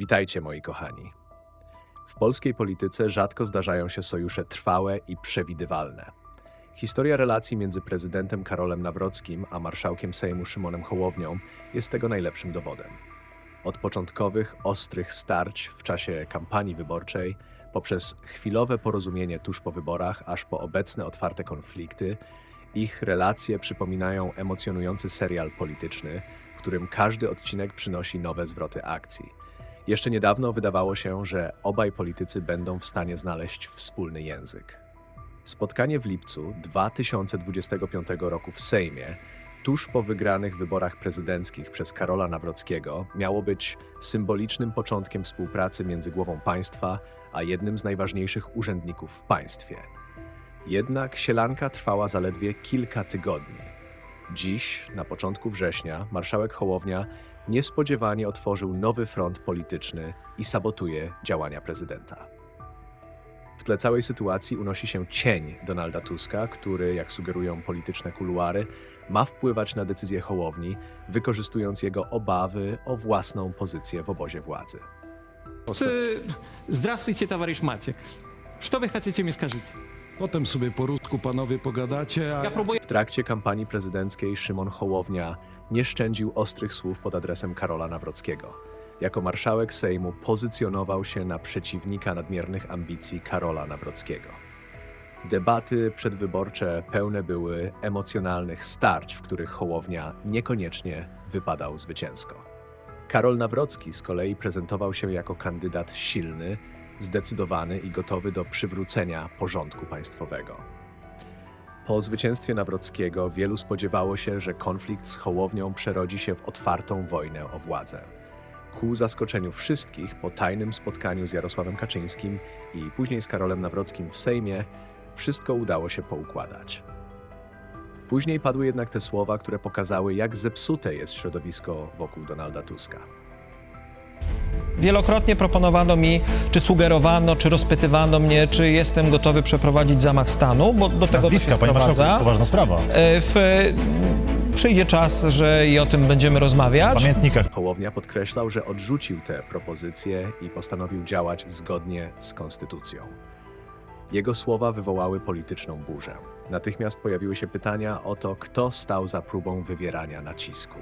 Witajcie, moi kochani. W polskiej polityce rzadko zdarzają się sojusze trwałe i przewidywalne. Historia relacji między prezydentem Karolem Nawrockim a marszałkiem Sejmu Szymonem Hołownią jest tego najlepszym dowodem. Od początkowych, ostrych starć w czasie kampanii wyborczej, poprzez chwilowe porozumienie tuż po wyborach, aż po obecne otwarte konflikty, ich relacje przypominają emocjonujący serial polityczny, w którym każdy odcinek przynosi nowe zwroty akcji. Jeszcze niedawno wydawało się, że obaj politycy będą w stanie znaleźć wspólny język. Spotkanie w lipcu 2025 roku w Sejmie, tuż po wygranych wyborach prezydenckich przez Karola Nawrockiego, miało być symbolicznym początkiem współpracy między głową państwa a jednym z najważniejszych urzędników w państwie. Jednak sielanka trwała zaledwie kilka tygodni. Dziś, na początku września, marszałek Hołownia niespodziewanie otworzył nowy front polityczny i sabotuje działania prezydenta. W tle całej sytuacji unosi się cień Donalda Tuska, który, jak sugerują polityczne kuluary, ma wpływać na decyzje Hołowni, wykorzystując jego obawy o własną pozycję w obozie władzy. Czy... Здравствуйте, товарищ Матик. Что вы хотите мне скажите? Potem sobie po rusku panowie pogadacie, a Я próbuję W trakcie kampanii prezydenckiej Szymon Hołownia nie szczędził ostrych słów pod adresem Karola Nawrockiego. Jako marszałek Sejmu pozycjonował się na przeciwnika nadmiernych ambicji Karola Nawrockiego. Debaty przedwyborcze pełne były emocjonalnych starć, w których Hołownia niekoniecznie wypadał zwycięsko. Karol Nawrocki z kolei prezentował się jako kandydat silny, zdecydowany i gotowy do przywrócenia porządku państwowego. Po zwycięstwie Nawrockiego wielu spodziewało się, że konflikt z Hołownią przerodzi się w otwartą wojnę o władzę. Ku zaskoczeniu wszystkich, po tajnym spotkaniu z Jarosławem Kaczyńskim i później z Karolem Nawrockim w Sejmie, wszystko udało się poukładać. Później padły jednak te słowa, które pokazały, jak zepsute jest środowisko wokół Donalda Tuska. Wielokrotnie proponowano mi, czy sugerowano, czy rozpytywano mnie, czy jestem gotowy przeprowadzić zamach stanu, bo do tego to się panie marszałku, to jest sprowadza. poważna sprawa. E, W, e, przyjdzie czas, że i o tym będziemy W rozmawiać. pamiętnikach Hołownia podkreślał, że odrzucił te propozycje i postanowił działać zgodnie z konstytucją. Jego słowa wywołały polityczną burzę. Natychmiast pojawiły się pytania o to, kto stał za próbą wywierania nacisku.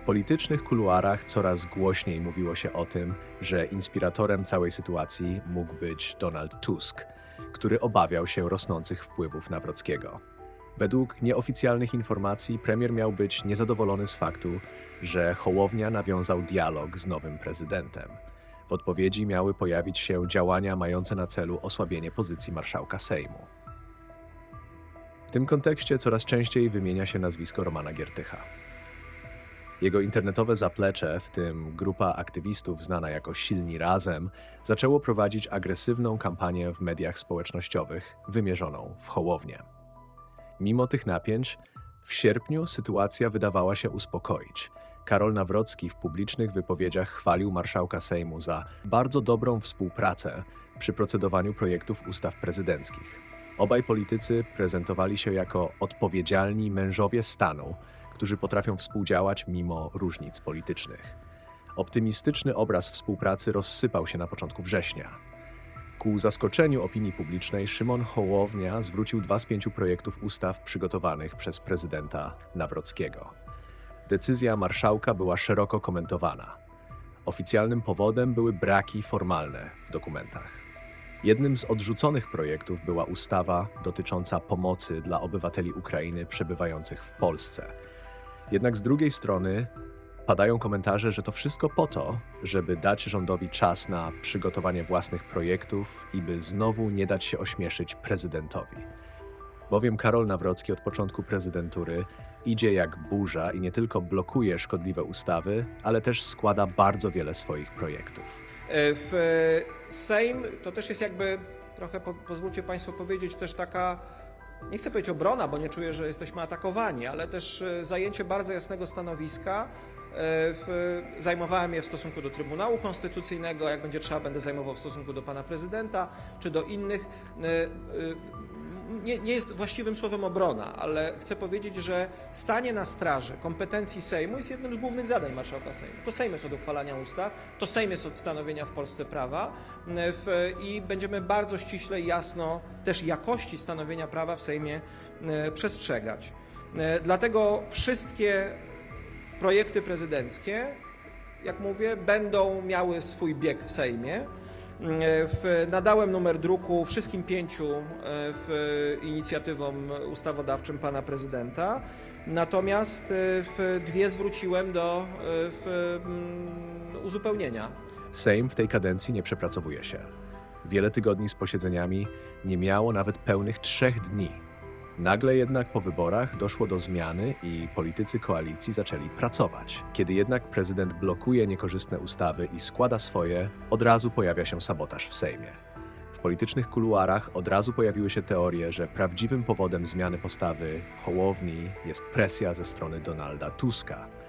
W politycznych kuluarach coraz głośniej mówiło się o tym, że inspiratorem całej sytuacji mógł być Donald Tusk, który obawiał się rosnących wpływów Nawrockiego. Według nieoficjalnych informacji premier miał być niezadowolony z faktu, że Hołownia nawiązał dialog z nowym prezydentem. W odpowiedzi miały pojawić się działania mające na celu osłabienie pozycji marszałka Sejmu. W tym kontekście coraz częściej wymienia się nazwisko Romana Giertycha. Jego internetowe zaplecze, w tym grupa aktywistów znana jako Silni Razem, zaczęło prowadzić agresywną kampanię w mediach społecznościowych wymierzoną w Hołownię. Mimo tych napięć, w sierpniu sytuacja wydawała się uspokoić. Karol Nawrocki w publicznych wypowiedziach chwalił marszałka Sejmu za bardzo dobrą współpracę przy procedowaniu projektów ustaw prezydenckich. Obaj politycy prezentowali się jako odpowiedzialni mężowie stanu, którzy potrafią współdziałać mimo różnic politycznych. Optymistyczny obraz współpracy rozsypał się na początku września. Ku zaskoczeniu opinii publicznej Szymon Hołownia zwrócił dwa z pięciu projektów ustaw przygotowanych przez prezydenta Nawrockiego. Decyzja marszałka była szeroko komentowana. Oficjalnym powodem były braki formalne w dokumentach. Jednym z odrzuconych projektów była ustawa dotycząca pomocy dla obywateli Ukrainy przebywających w Polsce. Jednak z drugiej strony padają komentarze, że to wszystko po to, żeby dać rządowi czas na przygotowanie własnych projektów i by znowu nie dać się ośmieszyć prezydentowi. Bowiem Karol Nawrocki od początku prezydentury idzie jak burza i nie tylko blokuje szkodliwe ustawy, ale też składa bardzo wiele swoich projektów. E, W e, Sejm to też jest jakby trochę, po, pozwólcie Państwo powiedzieć, też taka, nie chcę powiedzieć obrona, bo nie czuję, że jesteśmy atakowani, ale też e, zajęcie bardzo jasnego stanowiska. E, W, zajmowałem je w stosunku do Trybunału Konstytucyjnego, jak będzie trzeba, będę zajmował w stosunku do Pana Prezydenta czy do innych. Nie, nie jest właściwym słowem obrona, ale chcę powiedzieć, że stanie na straży kompetencji Sejmu jest jednym z głównych zadań marszałka Sejmu. To Sejm jest od uchwalania ustaw, to Sejm jest od stanowienia w Polsce prawa w, i będziemy bardzo ściśle i jasno też jakości stanowienia prawa w Sejmie przestrzegać. Dlatego wszystkie projekty prezydenckie, jak mówię, będą miały swój bieg w Sejmie. W, nadałem numer druku wszystkim pięciu e, w inicjatywom ustawodawczym pana prezydenta. Natomiast e, w dwie zwróciłem do e, w, mm, uzupełnienia. Sejm w tej kadencji nie przepracowuje się. Wiele tygodni z posiedzeniami nie miało nawet pełnych trzech dni. Nagle jednak po wyborach doszło do zmiany i politycy koalicji zaczęli pracować. Kiedy jednak prezydent blokuje niekorzystne ustawy i składa swoje, od razu pojawia się sabotaż w Sejmie. W politycznych kuluarach od razu pojawiły się teorie, że prawdziwym powodem zmiany postawy Hołowni jest presja ze strony Donalda Tuska.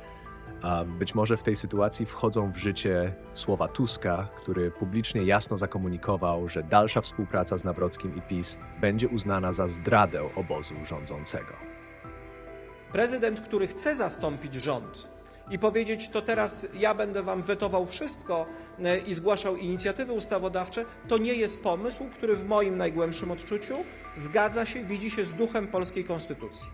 Być może w tej sytuacji wchodzą w życie słowa Tuska, który publicznie jasno zakomunikował, że dalsza współpraca z Nawrockim i PiS będzie uznana za zdradę obozu rządzącego. Prezydent, który chce zastąpić rząd i powiedzieć, to teraz ja będę wam wetował wszystko e, i zgłaszał inicjatywy ustawodawcze, to nie jest pomysł, który w moim najgłębszym odczuciu zgadza się, widzi się z duchem polskiej konstytucji.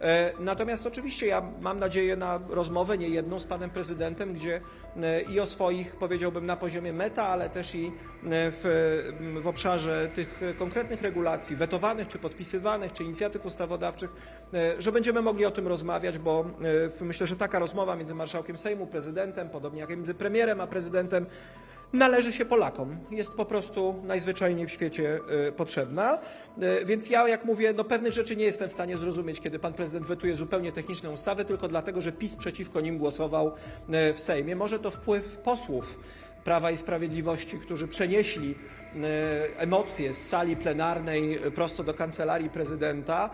E, Natomiast oczywiście ja mam nadzieję na rozmowę niejedną z panem prezydentem, gdzie e, i o swoich, powiedziałbym, na poziomie meta, ale też i e, w, w obszarze tych konkretnych regulacji, wetowanych czy podpisywanych, czy inicjatyw ustawodawczych, że będziemy mogli o tym rozmawiać, bo myślę, że taka rozmowa między marszałkiem Sejmu, prezydentem, podobnie jak między premierem a prezydentem, należy się Polakom. Jest po prostu najzwyczajniej w świecie y, potrzebna. Y, Więc ja, jak mówię, no pewnych rzeczy nie jestem w stanie zrozumieć, kiedy pan prezydent wetuje zupełnie techniczne ustawy, tylko dlatego, że PiS przeciwko nim głosował y, w Sejmie. Może to wpływ posłów Prawa i Sprawiedliwości, którzy przenieśli emocje z sali plenarnej prosto do kancelarii prezydenta,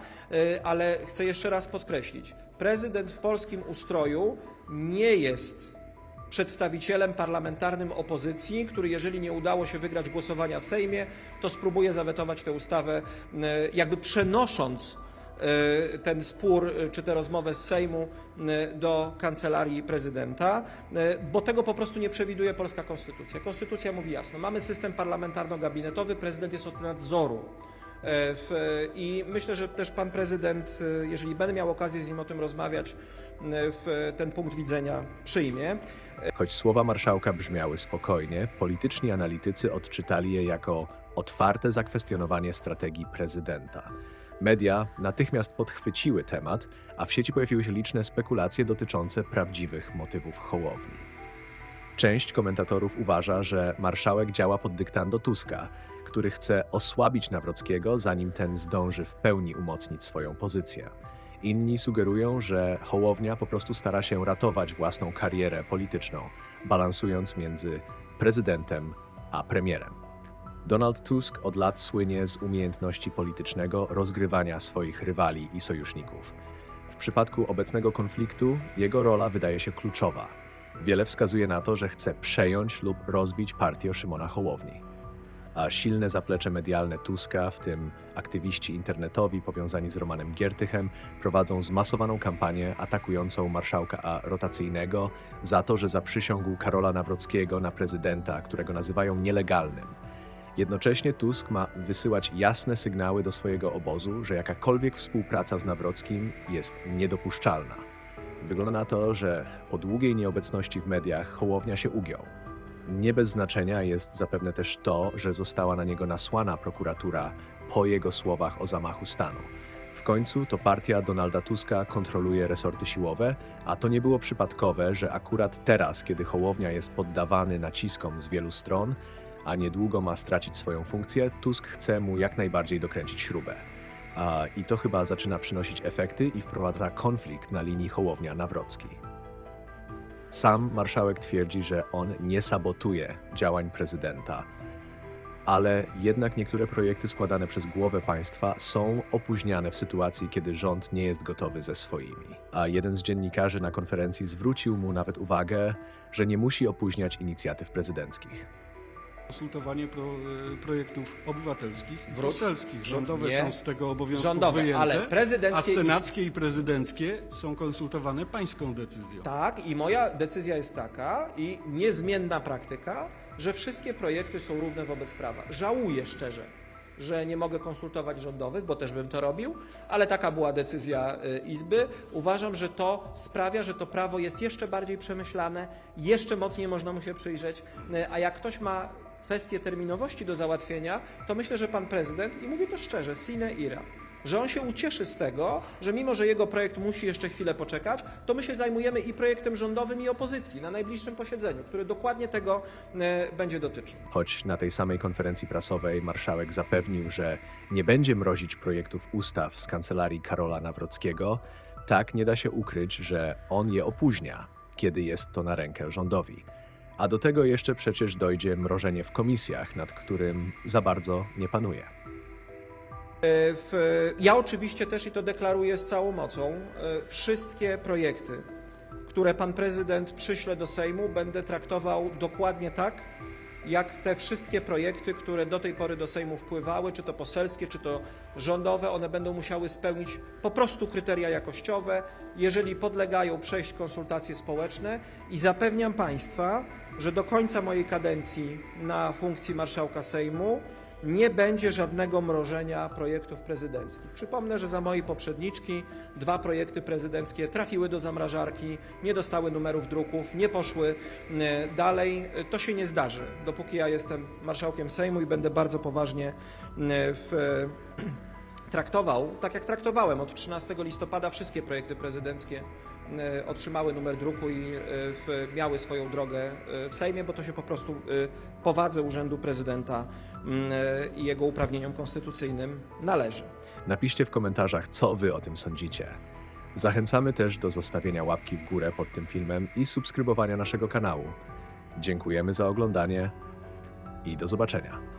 ale chcę jeszcze raz podkreślić, prezydent w polskim ustroju nie jest przedstawicielem parlamentarnym opozycji, który jeżeli nie udało się wygrać głosowania w Sejmie, to spróbuje zawetować tę ustawę, e, jakby przenosząc e, ten spór e, czy tę rozmowę z Sejmu do kancelarii prezydenta, bo tego po prostu nie przewiduje polska konstytucja. Konstytucja mówi jasno, mamy system parlamentarno-gabinetowy, prezydent jest od nadzoru. E, I myślę, że też pan prezydent, e, jeżeli będę miał okazję z nim o tym rozmawiać, e, ten punkt widzenia przyjmie. Choć słowa marszałka brzmiały spokojnie, polityczni analitycy odczytali je jako otwarte zakwestionowanie strategii prezydenta. Media natychmiast podchwyciły temat, a w sieci pojawiły się liczne spekulacje dotyczące prawdziwych motywów Hołowni. Część komentatorów uważa, że marszałek działa pod dyktando Tuska, który chce osłabić Nawrockiego, zanim ten zdąży w pełni umocnić swoją pozycję. Inni sugerują, że Hołownia po prostu stara się ratować własną karierę polityczną, balansując między prezydentem a premierem. Donald Tusk od lat słynie z umiejętności politycznego rozgrywania swoich rywali i sojuszników. W przypadku obecnego konfliktu jego rola wydaje się kluczowa. Wiele wskazuje na to, że chce przejąć lub rozbić partię Szymona Hołowni a silne zaplecze medialne Tuska, w tym aktywiści internetowi powiązani z Romanem Giertychem, prowadzą zmasowaną kampanię atakującą marszałka rotacyjnego za to, że zaprzysiągł Karola Nawrockiego na prezydenta, którego nazywają nielegalnym. Jednocześnie Tusk ma wysyłać jasne sygnały do swojego obozu, że jakakolwiek współpraca z Nawrockim jest niedopuszczalna. Wygląda na to, że po długiej nieobecności w mediach Hołownia się ugiął. Nie bez znaczenia jest zapewne też to, że została na niego nasłana prokuratura po jego słowach o zamachu stanu. W końcu to partia Donalda Tuska kontroluje resorty siłowe, a to nie było przypadkowe, że akurat teraz, kiedy Hołownia jest poddawany naciskom z wielu stron, a niedługo ma stracić swoją funkcję, Tusk chce mu jak najbardziej dokręcić śrubę. A, I to chyba zaczyna przynosić efekty i wprowadza konflikt na linii Hołownia-Nawrocki. Sam marszałek twierdzi, że on nie sabotuje działań prezydenta, ale jednak niektóre projekty składane przez głowę państwa są opóźniane w sytuacji, kiedy rząd nie jest gotowy ze swoimi. A jeden z dziennikarzy na konferencji zwrócił mu nawet uwagę, że nie musi opóźniać inicjatyw prezydenckich. Konsultowanie pro, e, projektów obywatelskich i poselskich. Rządowe Nie. są z tego obowiązku Rządowe, wyjęte, ale prezydenckie a i- senackie i prezydenckie są konsultowane pańską decyzją. Tak, i moja decyzja jest taka i niezmienna praktyka, że wszystkie projekty są równe wobec prawa. Żałuję szczerze, że nie mogę konsultować rządowych, bo też bym to robił, ale taka była decyzja y, Izby. Uważam, że to sprawia, że to prawo jest jeszcze bardziej przemyślane, jeszcze mocniej można mu się przyjrzeć, y, a jak ktoś ma kwestię terminowości do załatwienia, to myślę, że pan prezydent, i mówię to szczerze, sine ira, że on się ucieszy z tego, że mimo, że jego projekt musi jeszcze chwilę poczekać, to my się zajmujemy i projektem rządowym, i opozycji na najbliższym posiedzeniu, który dokładnie tego e, będzie dotyczył. Choć na tej samej konferencji prasowej marszałek zapewnił, że nie będzie mrozić projektów ustaw z kancelarii Karola Nawrockiego, tak nie da się ukryć, że on je opóźnia, kiedy jest to na rękę rządowi. A do tego jeszcze przecież dojdzie mrożenie w komisjach, nad którym za bardzo nie panuje. E, W, ja oczywiście też, i to deklaruję z całą mocą, e, wszystkie projekty, które pan prezydent przyśle do Sejmu, będę traktował dokładnie tak, jak te wszystkie projekty, które do tej pory do Sejmu wpływały, czy to poselskie, czy to rządowe, one będą musiały spełnić po prostu kryteria jakościowe, jeżeli podlegają przejść konsultacje społeczne i zapewniam Państwa, że do końca mojej kadencji na funkcji marszałka Sejmu nie będzie żadnego mrożenia projektów prezydenckich. Przypomnę, że za mojej poprzedniczki dwa projekty prezydenckie trafiły do zamrażarki, nie dostały numerów druków, nie poszły e, dalej. To się nie zdarzy, dopóki ja jestem marszałkiem Sejmu i będę bardzo poważnie e, w traktował, tak jak traktowałem od 13 listopada, wszystkie projekty prezydenckie otrzymały numer druku i e, miały swoją drogę e, w Sejmie, bo to się po prostu e, powadze urzędu prezydenta mm, e, i jego uprawnieniom konstytucyjnym należy. Napiszcie w komentarzach, co wy o tym sądzicie. Zachęcamy też do zostawienia łapki w górę pod tym filmem i subskrybowania naszego kanału. Dziękujemy za oglądanie i do zobaczenia.